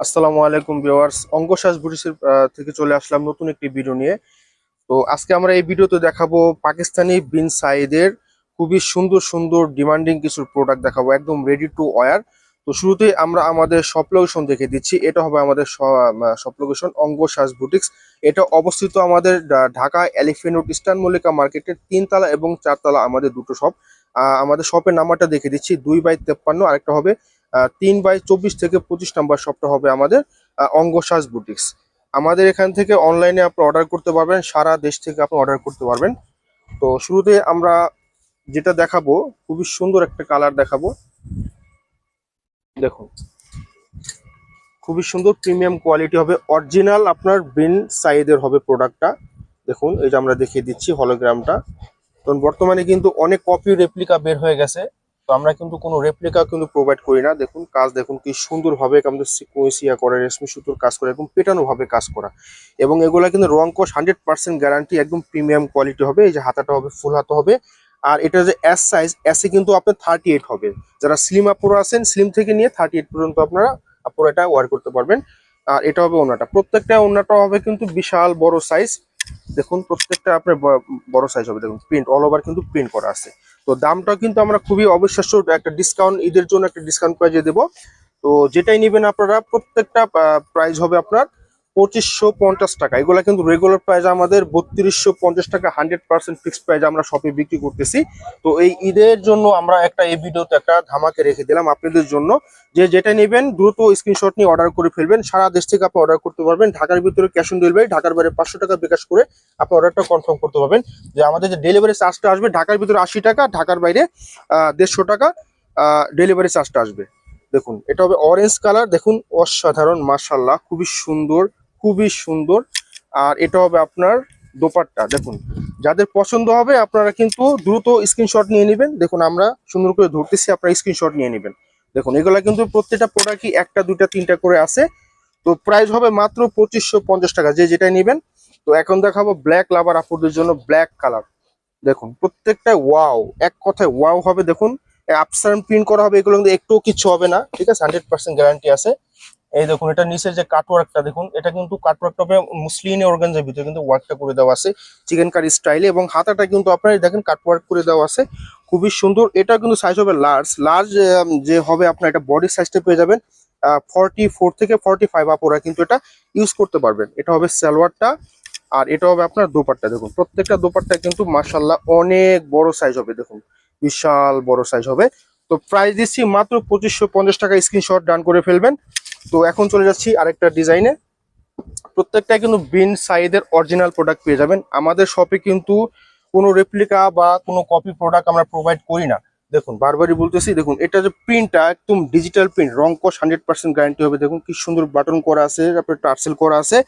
আসসালামু আলাইকুম ভিউয়ার্স। অঙ্কশ্বাস বুটিসের থেকে চলে আসলাম নতুন একটি ভিডিও নিয়ে। তো আজকে আমরা এই ভিডিওতে দেখাবো পাকিস্তানি বিন সাইদের খুবই সুন্দর সুন্দর ডিমান্ডিং কিছু প্রোডাক্ট দেখাবো, একদম রেডি টু ওয়ার তো শুরুতেই আমরা আমাদের শপ লোকেশন দেখে দিচ্ছি। এটা হবে আমাদের শপ লোকেশন অঙ্গশ্বাস বুটিক্স এটা অবস্থিত আমাদের Dhaka elephant road eastern Mallika মার্কেটের তিনতলা এবং চারতলা আমাদের দুটো শপ আমাদের শপের নাম্বারটা দেখে দিচ্ছি, দুই বাই তেপ্পান্ন। আরেকটা হবে তিন বাই চব্বিশ থেকে পঁচিশ নাম্বার শপটা হবে আমাদের অঙ্গশ্বাস বুটিক্স আমাদের এখান থেকে অনলাইনে আপনি অর্ডার করতে পারবেন, সারা দেশ থেকে আপনি অর্ডার করতে পারবেন। তো শুরুতে আমরা যেটা দেখাবো, খুবই সুন্দর একটা কালার দেখাবো। দেখুন, খুবই সুন্দর প্রিমিয়াম কোয়ালিটি হবে। অরিজিনাল আপনার বিন সাইজের হবে প্রোডাক্টটা দেখুন, এই যে আমরা দেখিয়ে দিচ্ছি হলোগ্রামটা তো বর্তমানে কিন্তু অনেক কপি রেপ্লিকা বের হয়ে গেছে। আমরা কিন্তু কোনো রেপ্লিকা কিন্তু প্রোভাইড করি না। দেখুন, কাজ দেখুন কি সুন্দরভাবে আমাদের সিকুয়েন্সিয়া করে, রেশমি সুতোর কাজ করে, একদম পেটানোভাবে কাজ করা। এবং এগুলো কিন্তু রং কোশ হান্ড্রেড পার্সেন্ট গ্যারান্টি একদম প্রিমিয়াম কোয়ালিটি হবে। এই যে হাতাটা হবে ফুল হাতা হবে। আর এটা যে এস সাইজ এসে কিন্তু আপনার থার্টি এইট হবে। যারা স্লিম আপুরো আছেন স্লিম থেকে নিয়ে থার্টি এইট পর্যন্ত আপনারা আপুরো এটা ওয়ার করতে পারবেন। আর এটা হবে ওনাটা। প্রত্যেকটা ওনাটা হবে কিন্তু বিশাল বড় সাইজ দেখুন, প্রত্যেকটা আপনার বড় সাইজ হবে। দেখুন প্রিন্ট অল ওভার কিন্তু প্রিন্ট করা আছে। তো দামটা কিন্তু আমরা খুবই অবিশ্বাস্য একটা ডিসকাউন্ট ঈদের জন্য একটা ডিসকাউন্ট প্রাইজে দেবো। তো যেটাই নেবেন আপনারা, প্রত্যেকটা প্রাইস হবে আপনার পঁচিশশো পঞ্চাশ টাকা। এগুলা কিন্তু রেগুলার প্রাইস আমাদের বত্রিশশো পঞ্চাশ টাকা হান্ড্রেড পার্সেন্ট ফিক্সড প্রাইস আমরা শপে বিক্রি করতেছি। তো এই ঈদের জন্য আমরা একটা এই ভিডিওতে একটা ধামাকে রেখে দিলাম আপনাদের জন্য। যে যেটা নেবেন দ্রুত স্ক্রিনশট নিয়ে অর্ডার করে ফেলবেন। সারা দেশ থেকে আপনি অর্ডার করতে পারবেন। ঢাকার ভিতরে ক্যাশ অন ডেলিভারি ঢাকার বাইরে পাঁচশো টাকা বিকাশ করে আপনি অর্ডারটা কনফার্ম করতে পারবেন। যে আমাদের যে ডেলিভারি চার্জটা আসবে, ঢাকার ভিতরে আশি টাকা, ঢাকার বাইরে দেড়শো টাকা ডেলিভারি চার্জটা আসবে। দেখুন, এটা হবে অরেঞ্জ কালার দেখুন, অসাধারণ মাশাল্লাহ খুবই সুন্দর খুবই সুন্দর। আর এটা হবে আপনার দোপাট্টা, দেখুন। যাদের পছন্দ হবে, আপনারা কিন্তু দ্রুত স্ক্রিনশট নিয়ে নেবেন। দেখুন, আমরা সুন্দর করে ধরতেছি, আপনারা স্ক্রিনশট নিয়ে নেবেন। দেখুন, এগুলা কিন্তু প্রত্যেকটা প্রোডাক্টই একটা, দুইটা, তিনটা করে আছে। তো প্রাইস হবে মাত্র পঁচিশশো পঞ্চাশ টাকা, যে যেটা নেবেন। তো এখন দেখাবো ব্ল্যাক লাভার আপুদের জন্য ব্ল্যাক কালার দেখুন, প্রত্যেকটা ওয়াও এক কথায় ওয়াও হবে, দেখুন। আপসার প্রিন্ট করা হবে, এগুলো কিন্তু একটু কিছু হবে না, ঠিক আছে? হান্ড্রেড পার্সেন্ট গ্যারান্টি আছে। এই দেখুন, এটা নিচের যে কাটওয়ার্কটা দেখুন, এটা কিন্তু কাটওয়ার্কটা হবে মুসলিনের অর্গানজের ভিতরে কিন্তু ওয়ার্কটা করে দেওয়া আছে চিকেন কারি স্টাইলে এবং হাতাটা কিন্তু আপনারা দেখেন কাটওয়ার্ক করে দেওয়া আছে, খুবই সুন্দর। এটা কিন্তু সাইজ হবে লার্জ লার্জ যে হবে আপনার, এটা বডি সাইজটা পেয়ে যাবেন ফর্টি ফোর থেকে ফর্টি ফাইভ আপুরা কিন্তু এটা ইউজ করতে পারবেন। এটা হবে সালোয়ারটা, আর এটা হবে আপনার দোপাট্টা, দেখুন, প্রত্যেকটা দোপাট্টা কিন্তু মার্শাল্লাহ অনেক বড় সাইজ হবে, দেখুন, বিশাল বড় সাইজ হবে। তো প্রাইস দিচ্ছি মাত্র পঁচিশশো পঞ্চাশ টাকা স্ক্রিনশট ডান করে ফেলবেন। তো এখন চলে যাচ্ছি আরেকটা ডিজাইনে প্রত্যেকটা কিন্তু বিন সাইদের অরিজিনাল প্রোডাক্ট পেয়ে যাবেন। আমাদের শপে কিন্তু কোনো রেপ্লিকা বা কোনো কপি প্রোডাক্ট আমরা প্রোভাইড করি না। দেখুন, বারবারই বলতেছি, দেখুন, এটা যে প্রিন্টটা একদম ডিজিটাল প্রিন্ট রং কস হান্ড্রেড পার্সেন্ট গ্যারান্টি হবে। দেখুন, কি সুন্দর বাটন করা আছে, তারপরে টার্সেল করা আছে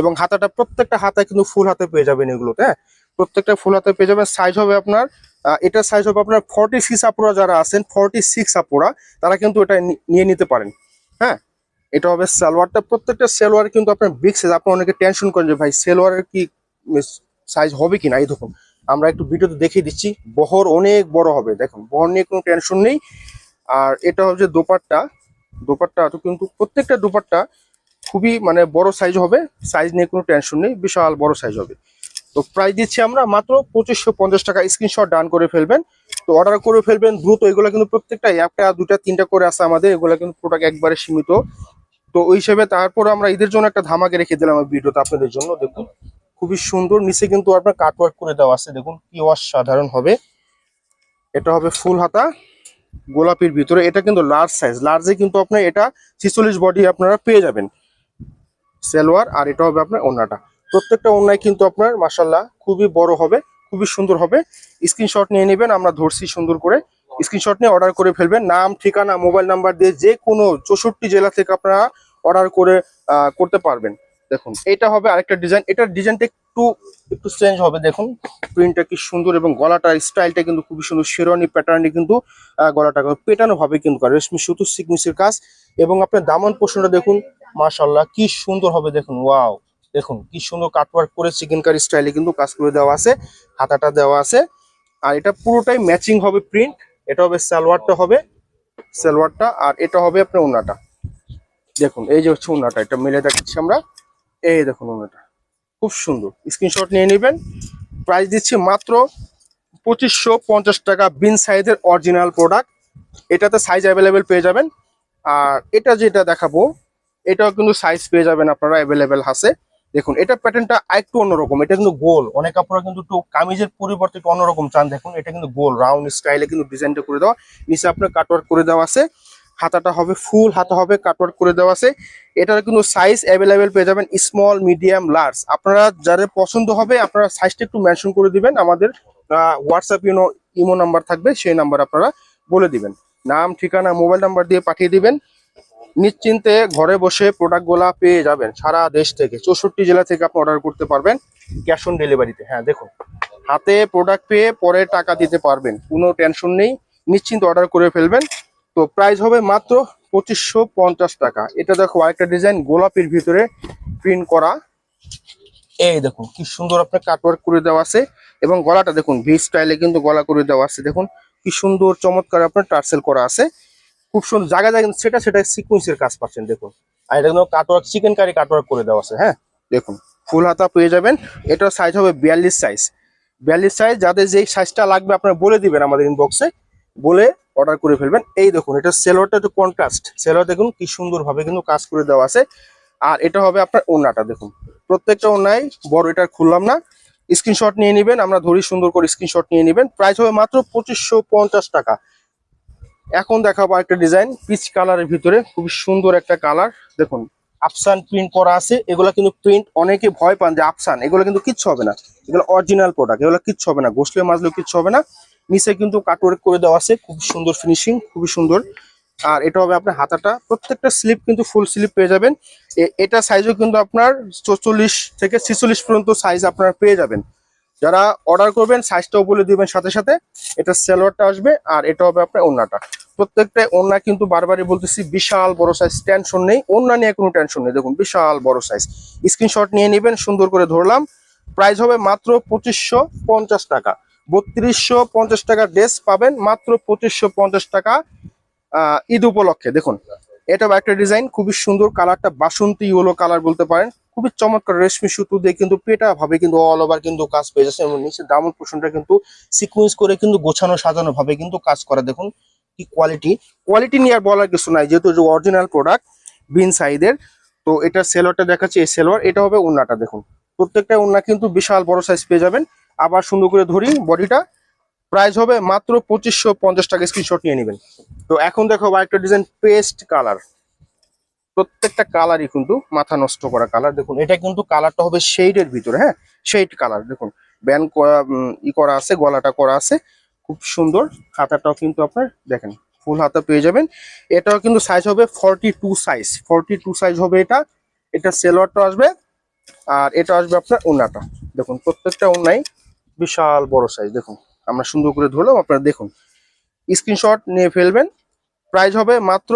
এবং হাতাটা, প্রত্যেকটা হাতায় কিন্তু ফুল হাতে পেয়ে যাবেন এগুলোতে হ্যাঁ? প্রত্যেকটা ফুল হাতে পেয়ে যাবেন। সাইজ হবে আপনার এটা সাইজ হবে আপনার ফর্টি সিক্স আপুরা যারা আছেন ফর্টি সিক্স আপুরা, তারা কিন্তু এটা নিয়ে নিতে পারেন হ্যাঁ? এটা হবে সালোয়ারটা, প্রত্যেকটা সালোয়ার কিন্তু আপনার বিগ সাইজ আপনি অনেকে টেনশন করেন যে ভাই, সালোয়ারের কি সাইজ হবে কিনা এই দেখুন। আমরা একটু ভিডিওতে দেখিয়ে দিচ্ছি, বহর অনেক বড় হবে, দেখুন, বহর নিয়ে কোনো টেনশন নেই। আর এটা হচ্ছে দোপাট্টা দোপাট্টা তো কিন্তু প্রত্যেকটা দোপাট্টা খুবই মানে বড় সাইজ হবে সাইজ নিয়ে কোনো টেনশন নেই, বিশাল বড় সাইজ হবে। তো প্রাইস দিচ্ছি আমরা মাত্র পঁচিশশো পঞ্চাশ টাকা স্ক্রিনশট ডান করে ফেলবেন। তো অর্ডার করে ফেলবেন দ্রুত, এগুলো কিন্তু প্রত্যেকটা একটা দুটা তিনটা করে আছে আমাদের, এগুলো কিন্তু প্রোডাক্ট একবারে সীমিত। তো ওই হিসেবে তারপর আমরা ঈদের জন্য একটা ধামাকে রেখে দিলাম এই ভিডিওতে আপনাদের জন্য, দেখুন। খুবই সুন্দর, নিচে কিন্তু আপনার কাটওয়ার্ক করে দেওয়া আছে, দেখুন কি অসাধারণ হবে। এটা হবে ফুল হাতা, গোলাপির ভিতরে, এটা কিন্তু লার্জ সাইজ লার্জে কিন্তু আপনার এটা ছিচল্লিশ বডি আপনারা পেয়ে যাবেন। সালোয়ার, আর এটা হবে আপনার ওন্নাটা প্রত্যেকটা ওন্নায় কিন্তু আপনার মাসাল্লাহ খুবই বড় হবে, খুবই সুন্দর হবে। স্ক্রিনশট নিয়ে নেবেন, আমরা ধরছি সুন্দর করে। স্ক্রিনশট নিয়ে অর্ডার করে ফেলবেন। নাম, ঠিকানা মোবাইল নাম্বার দিয়ে যে কোনো চৌষট্টি জেলা থেকে আপনারা অর্ডার করে করতে পারবেন। দেখুন, এটা হবে আরেকটা ডিজাইন এটার ডিজাইনটা একটু একটু চেঞ্জ হবে। দেখুন প্রিন্টটা কি সুন্দর এবং গলাটার স্টাইলটা কিন্তু খুবই সুন্দর। শেরওয়ানি প্যাটার্নে কিন্তু গলাটা পেটানো হবে কিন্তু। রেশমি সুতো সিকমিসের কাজ। এবং আপনার দামন পোষণটা দেখুন মাশাল্লাহ কি সুন্দর হবে। দেখুন ওয়াও দেখুন, কি সুন্দর কাটওয়ার্ক করে চিকেন কারি স্টাইলে কিন্তু কাজ করে দেওয়া আছে। হাতাটা দেওয়া আছে। আর এটা পুরোটাই ম্যাচিং হবে প্রিন্ট এটা হবে সালোয়ারটা হবে। সালোয়ারটা, আর এটা হবে আপনার ওনাটা দেখুন, এই যে হচ্ছে ওনাটা এটা মিলে দেখাচ্ছি আমরা। এই দেখুন ওনাটা খুব সুন্দর। স্ক্রিনশট নিয়ে নেবেন। প্রাইস দিচ্ছি মাত্র পঁচিশশো পঞ্চাশ টাকা বিন সাইজের অরিজিনাল প্রোডাক্ট এটাতে সাইজ অ্যাভেলেবেল পেয়ে যাবেন। আর এটা যেটা দেখাবো, এটাও কিন্তু সাইজ পেয়ে যাবেন আপনারা অ্যাভেলেবেল আছে দেখুন, এটা প্যাটার্নটা একটু অন্যরকম, এটা কিন্তু গোল। অনেক আপনারা কিন্তু একটু কামিজের পরিবর্তে একটু অন্যরকম চান। দেখুন, এটা কিন্তু গোল রাউন্ড স্টাইলে কিন্তু ডিজাইনটা করে দেওয়া। নিচে আপনার কাটওয়ার্ক করে দেওয়া আছে। হাতাটা হবে ফুল হাতা হবে কাটওয়ার্ক করে দেওয়া আছে। এটার কিন্তু সাইজ অ্যাভেলেবেল পেয়ে যাবেন স্মল মিডিয়াম লার্জ আপনারা যাদের পছন্দ হবে, আপনারা সাইজটা একটু মেনশন করে দিবেন। আমাদের হোয়াটসঅ্যাপ ইউনো ইমো নাম্বার থাকবে, সেই নাম্বার আপনারা বলে দিবেন। নাম, ঠিকানা মোবাইল নাম্বার দিয়ে পাঠিয়ে দিবেন। নিশ্চিন্তে ঘরে বসে প্রোডাক্টগুলা পেয়ে যাবেন সারা দেশ থেকে। চৌষট্টি জেলা থেকে আপনি অর্ডার করতে পারবেন ক্যাশ অন ডেলিভারিতে হ্যাঁ দেখুন। হাতে প্রোডাক্ট পেয়ে পরে টাকা দিতে পারবেন, কোনো টেনশন নেই। নিশ্চিন্ত অর্ডার করে ফেলবেন। তো প্রাইস হবে মাত্র পঁচিশশো পঞ্চাশ টাকা। এটা দেখো আরেকটা ডিজাইন গোলাপির ভিতরে প্রিন্ট করা। এই দেখুন, কি সুন্দর আপনার কাটওয়ার্ক করে দেওয়া আছে। এবং গলাটা দেখুন ভি স্টাইলে কিন্তু গলা করে দেওয়া আছে। দেখুন, কি সুন্দর, চমৎকার আপনার টার্সেল করা আছে। খুব সুন্দর জায়গা জায়গা সেটা সেটা সিকুয়েন্সের কাজ পাচ্ছেন, দেখুন। আর এটা কিন্তু কাটওয়ার্ক চিকেন কারি কাটওয়ার্ক করে দেওয়া আছে হ্যাঁ? দেখুন ফুল হাতা পেয়ে যাবেন। এটার সাইজ হবে বিয়াল্লিশ সাইজ বিয়াল্লিশ সাইজ যাদের যেই সাইজটা লাগবে, আপনারা বলে দিবেন আমাদের ইনবক্সে বলে অর্ডার করে ফেলবেন। এই দেখুন, এটা সেলোয়ারটা একটু কন্ট্রাস্ট সেলোয়ার দেখুন, কি সুন্দর ভাবে কিন্তু কাজ করে দেওয়া আছে। আর এটা হবে আপনার ওনাটা দেখুন। প্রত্যেকটা ওনাই বড়, এটা খুললাম না। স্ক্রিনশট নিয়ে নেবেন, আমরা ধরি সুন্দর করে স্ক্রিনশট নিয়ে নেবেন। প্রাইস হবে মাত্র পঁচিশশো টাকা। এখন দেখাবো একটা ডিজাইন পিচ কালারের ভিতরে, খুবই সুন্দর একটা কালার দেখুন আফসান প্রিন্ট করা আছে, এগুলো কিন্তু প্রিন্ট অনেকে ভয় পান যে আফসান এগুলো কিন্তু কিচ্ছু হবে না। এগুলো অরিজিনাল প্রোডাক্ট এগুলো কিচ্ছু হবে না গোসলে মাজলেও কিচ্ছু হবে না। নিচে কিন্তু কাটওয়ার্ক করে দেওয়া আছে, খুব সুন্দর ফিনিশিং খুবই সুন্দর। আর এটা হবে আপনার হাতাটা, প্রত্যেকটা স্লিপ কিন্তু ফুল স্লিপ পেয়ে যাবেন। এটা সাইজও কিন্তু আপনার চল্লিশ থেকে ছিচল্লিশ পর্যন্ত সাইজ আপনারা পেয়ে যাবেন। যারা অর্ডার করবেন সাইজটাও বলে দিবেন সাথে সাথে। এটা সেলোয়ারটা আসবে আর এটা হবে আপনার ওন্নাটা প্রত্যেকটা ওন্না কিন্তু বারবারই বলতেছি, বিশাল বড় সাইজ টেনশন নেই। ওন্না নিয়ে কোনো টেনশন নেই। দেখুন, বিশাল বড় সাইজ স্ক্রিনশট নিয়ে নেবেন, সুন্দর করে ধরলাম। প্রাইস হবে মাত্র পঁচিশশো পঞ্চাশ টাকা। বত্রিশশো পঞ্চাশ টাকা ড্রেস পাবেন, মাত্র পঁচিশশো পঞ্চাশ টাকা ঈদ উপলক্ষে। দেখুন এটা একটা ডিজাইন খুবই সুন্দর। কালারটা বাসন্তী ইয়েলো কালার বলতে পারেন। খুবই চমৎকার রেশমি সুতো দিয়ে কিন্তু পেটা ভাবে কিন্তু অল ওভার কিন্তু কাজ পেয়ে যাচ্ছে। এবং নিচে দামন পোষণটা কিন্তু সিকুয়েন্স করে কিন্তু গোছানো, সাজানো ভাবে কিন্তু কাজ করা। দেখুন কি কোয়ালিটি কোয়ালিটি নিয়ে আর বলার কিছু নাই, যেহেতু যে অরিজিনাল প্রোডাক্ট বিন সাইদের তো এটা সেলোয়ারটা দেখাচ্ছি, এই সেলোয়ার এটা হবে ওন্নাটা দেখুন প্রত্যেকটা ওন্না কিন্তু বিশাল বড় সাইজ পেয়ে যাবেন। আবার সুন্দর করে ধরি বডিটা প্রাইস হবে মাত্র পঁচিশশো পঞ্চাশ টাকা স্ক্রিনশট নিয়ে নেবেন। তো এখন দেখো একটা ডিজাইন পেস্ট কালার প্রত্যেকটা কালারই কিন্তু মাথা নষ্ট করা কালার দেখুন, এটা কিন্তু কালারটা হবে শেডের ভিতরে হ্যাঁ? শেড কালার দেখুন। ব্যান্ড করা ই করা আছে, গলাটা করা আছে। খুব সুন্দর। হাতাটাও কিন্তু আপনার, দেখেন, ফুল হাতা পেয়ে যাবেন। এটাও কিন্তু সাইজ হবে forty two size forty two size হবে এটা। এটা সেলোয়ারটা আসবে আর এটা আসবে আপনার ওনাটা দেখুন, প্রত্যেকটা ওনাই বিশাল বড় সাইজ দেখুন, আমরা সুন্দর করে ধরলাম, আপনারা দেখুন। স্ক্রিনশট নিয়ে ফেলবেন। প্রাইস হবে মাত্র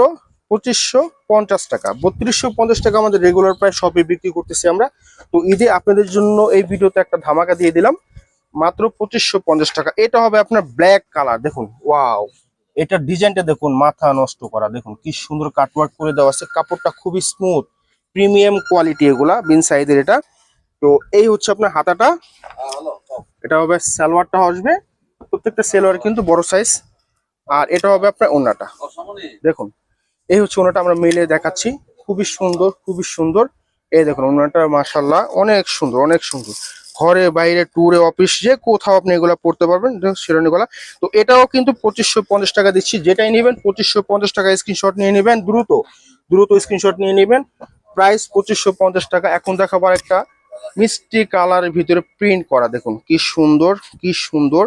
পঁচিশশো পঞ্চাশ টাকা, বত্রিশশো পঞ্চাশ টাকা আমাদের রেগুলার প্রায় শপে বিক্রি করতেছি আমরা। তো ঈদে আপনাদের জন্য এই ভিডিওতে একটা ধামাকা দিয়ে দিলাম, মাত্র পঁচিশশো পঞ্চাশ টাকা। এটা হবে আপনার ব্ল্যাক কালার দেখুন ওয়াও এটা ডিজাইনটা দেখুন, মাথা নষ্ট করা, দেখুন, কি সুন্দর কাটওয়ার্ক করে দেওয়া আছে। কাপড়টা খুবই স্মুথ প্রিমিয়াম কোয়ালিটি এগুলা বিন সাইজের এটা। তো এই হচ্ছে আপনার হাতাটা। এটা হবে সালোয়ারটা আসবে, প্রত্যেকটা সালোয়ার কিন্তু বড় সাইজ আর এটা হবে আপনার ওন্নাটা। দেখুন এই হচ্ছে ওনাটা আমরা মিলে দেখাচ্ছি। খুবই সুন্দর খুবই সুন্দর। এই দেখুন, ওনাটা মাসাল্লাহ অনেক সুন্দর অনেক সুন্দর। ঘরে, বাইরে ট্যুরে অফিস যে কোথাও আপনি এগুলো পড়তে পারবেন শিরোনি গলা তো এটাও কিন্তু পঁচিশশো পঞ্চাশ টাকা দিচ্ছি। যেটাই নেবেন, পঁচিশশো পঞ্চাশ টাকা স্ক্রিনশট নিয়ে নেবেন, দ্রুত দ্রুত স্ক্রিনশট নিয়ে নেবেন। প্রাইস পঁচিশশো পঞ্চাশ টাকা। এখন দেখাবার একটা মিষ্টি কালারের ভিতরে প্রিন্ট করা। দেখুন, কি সুন্দর কি সুন্দর।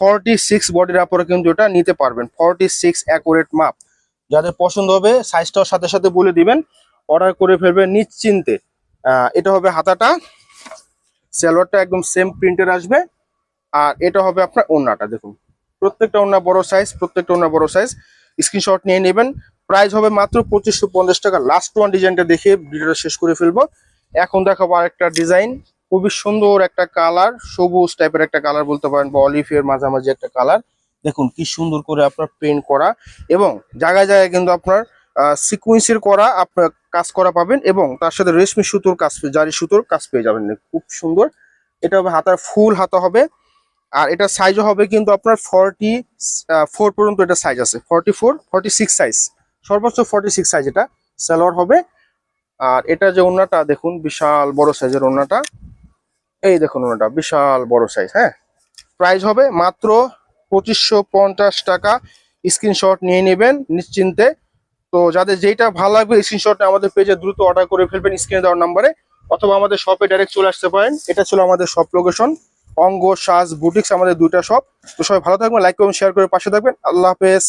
ফর্টি সিক্স বডির আপরে কিন্তু এটা নিতে পারবেন। ফর্টি সিক্স অ্যাকুরেট মাপ যাদের পছন্দ হবে সাইজটাও সাথে সাথে বলে দিবেন। অর্ডার করে ফেলবেন নিশ্চিন্তে। এটা হবে হাতাটা। সালোয়ারটা একদম সেম প্রিন্টের আসবে। আর এটা হবে আপনার ওন্নাটা দেখুন। প্রত্যেকটা ওন্না বড় সাইজ প্রত্যেকটা ওন্না বড় সাইজ স্ক্রিনশট নিয়ে নেবেন। প্রাইস হবে মাত্র পঁচিশশো পঞ্চাশ টাকা। লাস্ট ওয়ান ডিজাইনটা দেখে ভিডিওটা শেষ করে ফেলব। এখন দেখাবো আরেকটা ডিজাইন খুবই সুন্দর একটা কালার সবুজ টাইপের একটা কালার বলতে পারেন বা অলিফের মাঝামাঝি একটা কালার দেখুন কি সুন্দর করে আপনার প্রিন্ট করা এবং জায়গায় জায়গায় কিন্তু আপনার সিকুয়েন্সের করা আপনার কাজ করা পাবেন এবং তার সাথে রেশমি সুতোর কাজ জারি সুতোর কাজ পেয়ে যাবেন। খুব সুন্দর। এটা হবে হাতার ফুল হাতা হবে। আর এটা সাইজও হবে কিন্তু আপনার ফর্টি ফোর পর্যন্ত এটা সাইজ আছে। Forty four forty six size সর্বোচ্চ ফর্টি সিক্স সাইজ এটা। সালোয়ার হবে। আর এটা যে ওড়নাটা, দেখুন, বিশাল বড় সাইজের ওড়নাটা। এই দেখুন ওড়নাটা, বিশাল বড় সাইজ হ্যাঁ? প্রাইস হবে মাত্র পঁচিশশো পঞ্চাশ টাকা স্ক্রিনশট নিয়ে নেবেন নিশ্চিন্তে। তো যাদের যেটা ভালো লাগবে স্ক্রিনশটটা আমাদের পেজে দ্রুত অর্ডার করে ফেলবেন স্ক্রিনে দেওয়ার নাম্বারে অথবা আমাদের শপে ডাইরেক্ট চলে আসতে পারেন। এটা ছিল আমাদের শপ লোকেশন অঙ্গ সাজ বুটিক্স আমাদের দুইটা শপ তো সবাই ভালো থাকবেন লাইক করবেন শেয়ার করে পাশে থাকবেন। আল্লাহ হাফেজ।